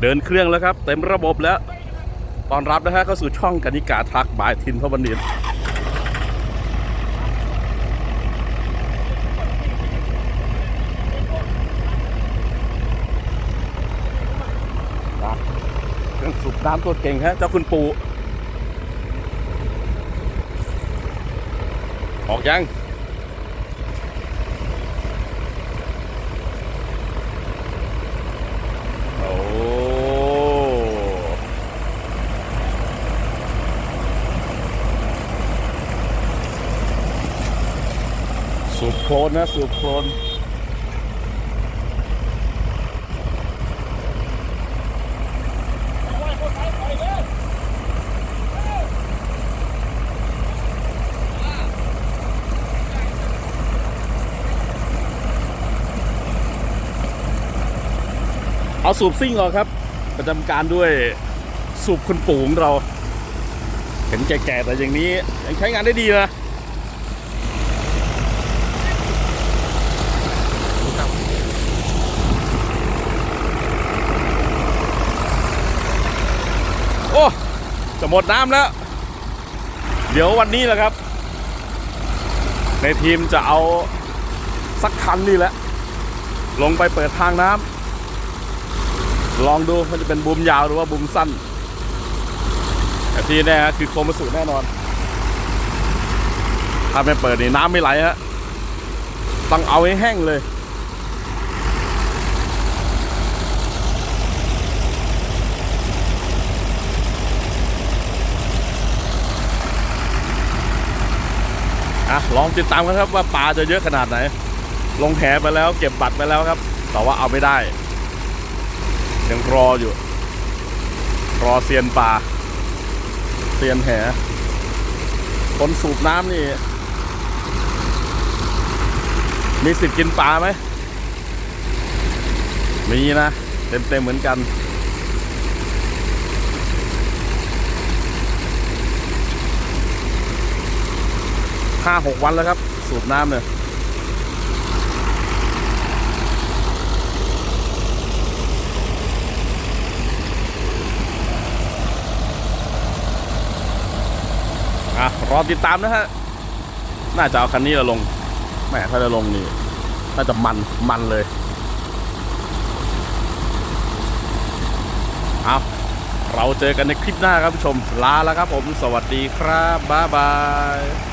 เดินเครื่องแล้วครับ เต็มระบบแล้วตอนรับนะฮะเข้าสู่ช่องกนิกาทักบายทินพบันดินเครื่องสูบน้ำตัวเก่งฮะเจ้าคุณปูออกยัง สูบโคลนนะสูบโคลนเอาสูบซิ่งออกครับ ประจำการด้วยสูบคุณปู่ของเรา เห็นแก่ๆแต่อย่างนี้ยังใช้งานได้ดีนะ โอ้ จะหมดน้ำแล้ว เดี๋ยววันนี้แหละครับ ในทีมจะเอาสักคันนี่แหละ ลงไปเปิดทางน้ำลองดูมันจะเป็นบูมยาวหรือว่าบูมสั้นแต่ที่แน่คือโคมสุแน่นอน ถ้าไม่เปิดนี่น้ำไม่ไหลฮะต้องเอาให้แห้งเลย อะลองติดตามกันครับว่าปลาจะเยอะขนาดไหน ลงแหไปแล้ว เก็บบัตรไปแล้วครับ แต่ว่าเอาไม่ได้ ยังรออยู่ รอเซียนปลาเซียนแหคนสูบน้ำนี่ มีสิทธิ์กินปลาไหมมีนะ เต็มเต็มๆเหมือนกัน ห้าหกวันแล้วครับ สูบน้ำเนี่ยอะรอติดตามนะฮะ น่าจะเอาคันนี้ละลงแหมถ้าจะลงนี่ น่าจะมันมันเลยเอาเราเจอกันในคลิปหน้าครับผู้ชม ลาแล้วครับผม สวัสดีครับ บ๊ายบาย